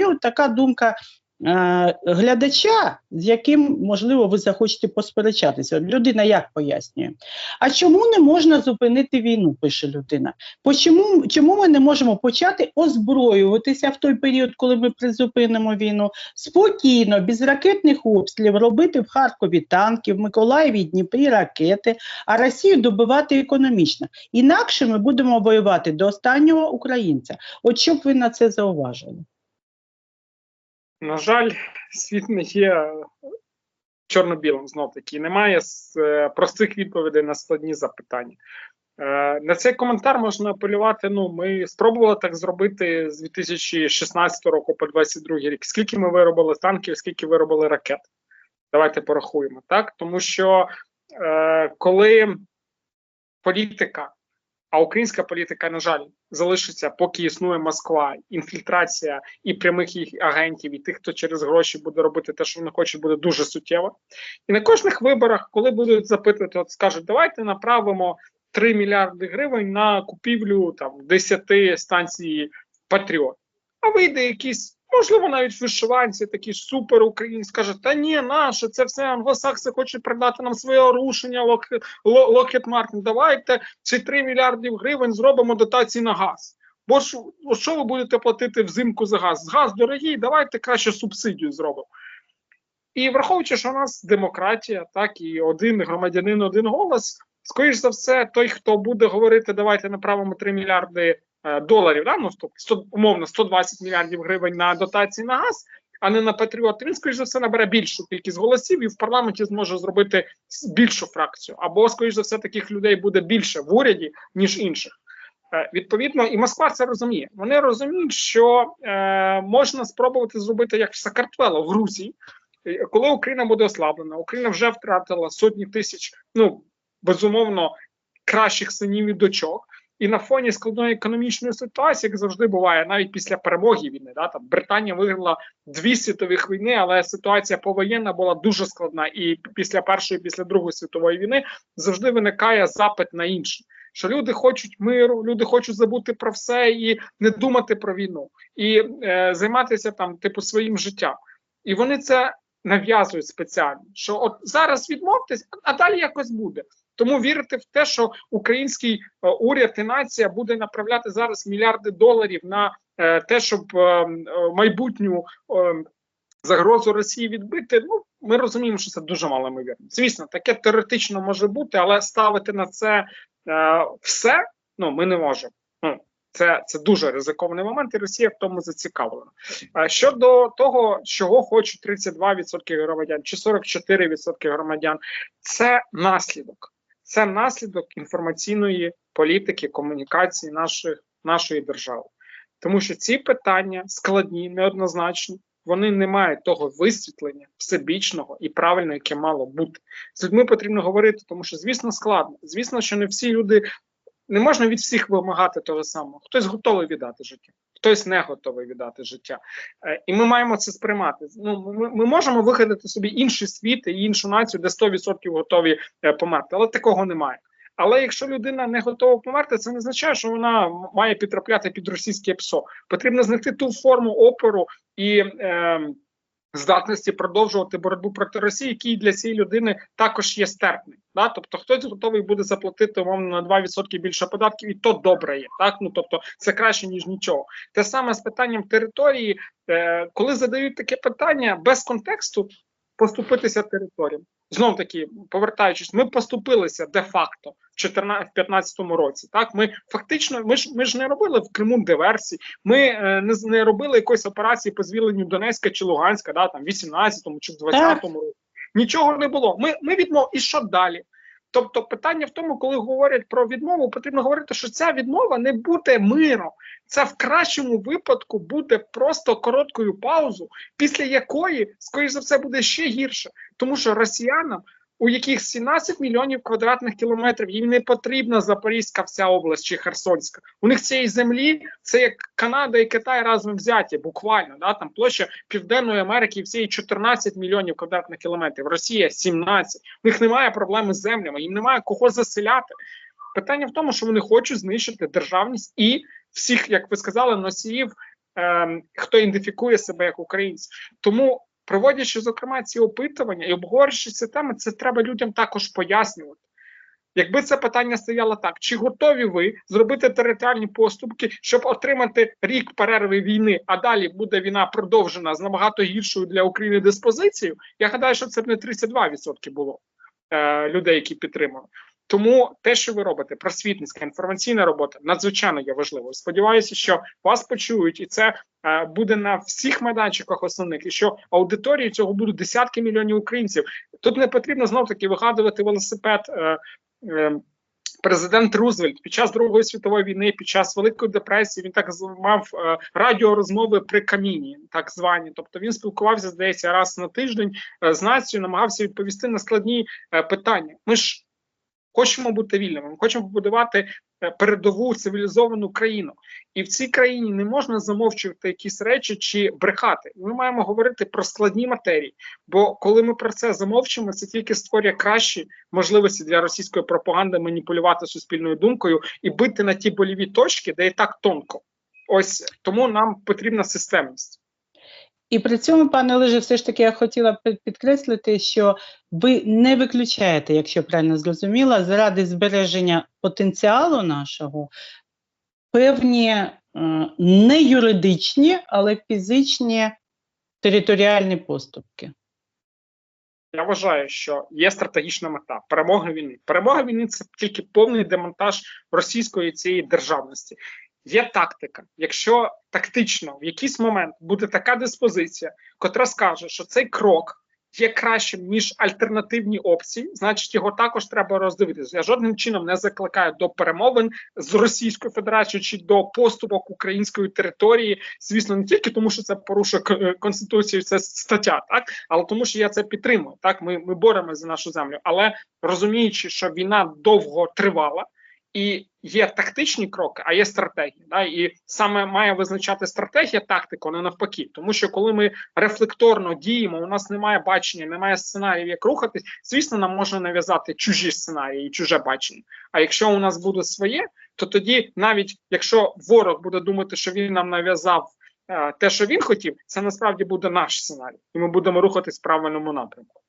є от така думка е, глядача, з яким, можливо, ви захочете посперечатися. Людина як пояснює? А чому не можна зупинити війну, пише людина. Почому, чому ми не можемо почати озброюватися в той період, коли ми призупинимо війну, спокійно, без ракетних обстрілів, робити в Харкові танки, в Миколаєві, Дніпрі ракети, а Росію добивати економічно. Інакше ми будемо воювати до останнього українця. От що б ви на це зауважили? На жаль, світ не є чорно-білим знов таки. Немає е, простих відповідей на складні запитання. Е, На цей коментар можна апелювати. Ну, ми спробували так зробити з 2016 року по 2022 рік. Скільки ми виробили танків, скільки виробили ракет? Давайте порахуємо, так? Тому що е, коли політика, а українська політика, на жаль, залишиться, поки існує Москва, інфільтрація і прямих їх агентів, і тих, хто через гроші буде робити те, що вони хочуть, буде дуже суттєва. І на кожних виборах, коли будуть запитувати, от скажуть, давайте направимо 3 мільярди гривень на купівлю там 10 станцій Патріот. А вийде якийсь, можливо, навіть вишиванці, такі супер українські, каже, та ні, наше, це все англосакси хочуть продати нам своє орушення, Локет Мартин. Давайте ці 3 мільярди гривень зробимо дотації на газ. Бо ж що ви будете платити взимку за газ? Газ дорогий, давайте краще субсидію зробимо. І враховуючи, що у нас демократія, так і один громадянин, один голос. Скоріш за все, той, хто буде говорити, давайте направимо 3 мільярди доларів, да? ну, 100, умовно 120 мільярдів гривень на дотації на газ, а не на патріот, він, скоріш за все, набере більшу кількість голосів і в парламенті зможе зробити більшу фракцію. Або, скоріш за все, таких людей буде більше в уряді, ніж інших. Е, Відповідно, і Москва це розуміє. Вони розуміють, що е, можна спробувати зробити як Сакартвело в Грузії, Е, коли Україна буде ослаблена, Україна вже втратила сотні тисяч, ну безумовно, кращих синів і дочок. І на фоні складної економічної ситуації, як завжди буває, навіть після перемоги війни, да там Британія виграла дві світових війни, але ситуація повоєнна була дуже складна. І після першої, після другої світової війни завжди виникає запит на інше. Що люди хочуть миру, люди хочуть забути про все і не думати про війну, і е, займатися там, типу, своїм життям. І вони це нав'язують спеціально. Що от зараз відмовтесь, а далі якось буде. Тому вірити в те, що український е, уряд і нація буде направляти зараз мільярди доларів на е, те, щоб е, майбутню загрозу Росії відбити. Ну ми розуміємо, що це дуже мало ймовірно. Звісно, таке теоретично може бути, але ставити на це все ну ми не можемо. Ну це, це дуже ризикований момент, і Росія в тому зацікавлена. Щодо того, чого хочуть 32% громадян чи 44% громадян, це наслідок. Це наслідок інформаційної політики, комунікації наших, нашої держави. Тому що ці питання складні, неоднозначні, вони не мають того висвітлення всебічного і правильного, яке мало бути. З людьми потрібно говорити, тому що, звісно, складно. Звісно, що не всі люди не можна від всіх вимагати того самого. Хтось готовий віддати життя, хтось не готовий віддати життя. Е, і ми маємо це сприймати. Ну, ми, ми можемо вигадати собі інший світ і іншу націю, де 100% готові е, померти, але такого немає. Але якщо людина не готова померти, це не означає, що вона має підтрапляти під російське ПСО. Потрібно знайти ту форму опору і е, здатності продовжувати боротьбу проти Росії, який для цієї людини також є стерпний. Да? Тобто хтось готовий буде заплатити умовно на 2% більше податків, і то добре є. Так, ну тобто це краще ніж нічого. Те саме з питанням території, е, коли задають таке питання без контексту, поступитися територіям. Знов таки, повертаючись, ми поступилися де-факто в 2015 році. Так, ми фактично, ми ж ми ж не робили в Криму диверсій, ми е, не, не робили якоїсь операції по звільненню Донецька чи Луганська, да, там в 18-му чи в 20-му році. Нічого не було. Ми, ми відмов, і що далі? Тобто, питання в тому, коли говорять про відмову, потрібно говорити, що ця відмова не буде миром. Це в кращому випадку буде просто короткою паузою, після якої, скоріш за все, буде ще гірше, тому що росіянам, у яких 17 мільйонів квадратних кілометрів, їм не потрібна Запорізька вся область чи Херсонська. У них цієї землі це як Канада і Китай разом взяті, буквально. Да? Там площа Південної Америки всієї 14 мільйонів квадратних кілометрів. Росія 17. У них немає проблеми з землями, їм немає кого заселяти. Питання в тому, що вони хочуть знищити державність і всіх, як ви сказали, носіїв е, хто ідентифікує себе як українець. Тому, проводячи зокрема ці опитування і обговорюючи ці теми, це треба людям також пояснювати. Якби це питання стояло так, чи готові ви зробити територіальні поступки, щоб отримати рік перерви війни, а далі буде війна продовжена з набагато гіршою для України диспозицією? Я гадаю, що це б не 32% було е, людей, які підтримали. Тому те, що ви робите, просвітницька інформаційна робота, надзвичайно є важливою. Сподіваюся, що вас почують, і це е, буде на всіх майданчиках основних, і що аудиторії цього будуть десятки мільйонів українців. Тут не потрібно знов таки вигадувати велосипед. Е, е, Президент Рузвельт під час Другої світової війни, під час Великої депресії, він так мав е, радіорозмови при каміні, так звані. Тобто він спілкувався, здається, раз на тиждень е, з нацією, намагався відповісти на складні е, питання. Ми ж хочемо бути вільними, ми хочемо побудувати е, передову цивілізовану країну. І в цій країні не можна замовчувати якісь речі чи брехати. Ми маємо говорити про складні матерії. Бо коли ми про це замовчимо, це тільки створює кращі можливості для російської пропаганди маніпулювати суспільною думкою і бити на ті боліві точки, де і так тонко. Ось тому нам потрібна системність. І при цьому, пане Олеже, все ж таки я хотіла підкреслити, що ви не виключаєте, якщо правильно зрозуміла, заради збереження потенціалу нашого певні е, не юридичні, але фізичні територіальні поступки. Я вважаю, що є стратегічна мета перемоги війни. Перемога війни це тільки повний демонтаж російської цієї державності. Є тактика. Якщо тактично в якийсь момент буде така диспозиція, котра скаже, що цей крок є кращим ніж альтернативні опції, значить його також треба роздивитися. Я жодним чином не закликаю до перемовин з Російською Федерацією чи до поступок української території. Звісно, не тільки тому, що це порушує конституцію, це стаття, так але тому, що я це підтримую. Так, ми, ми боремося за нашу землю, але розуміючи, що війна довго тривала. І є тактичні кроки, а є стратегії. Да? І саме має визначати стратегія тактику, не навпаки. Тому що коли ми рефлекторно діємо, у нас немає бачення, немає сценаріїв, як рухатись. Звісно, нам можна нав'язати чужі сценарії чуже бачення. А якщо у нас буде своє, то тоді, навіть якщо ворог буде думати, що він нам нав'язав е, те, що він хотів, це насправді буде наш сценарій, і ми будемо рухатись в правильному напрямку.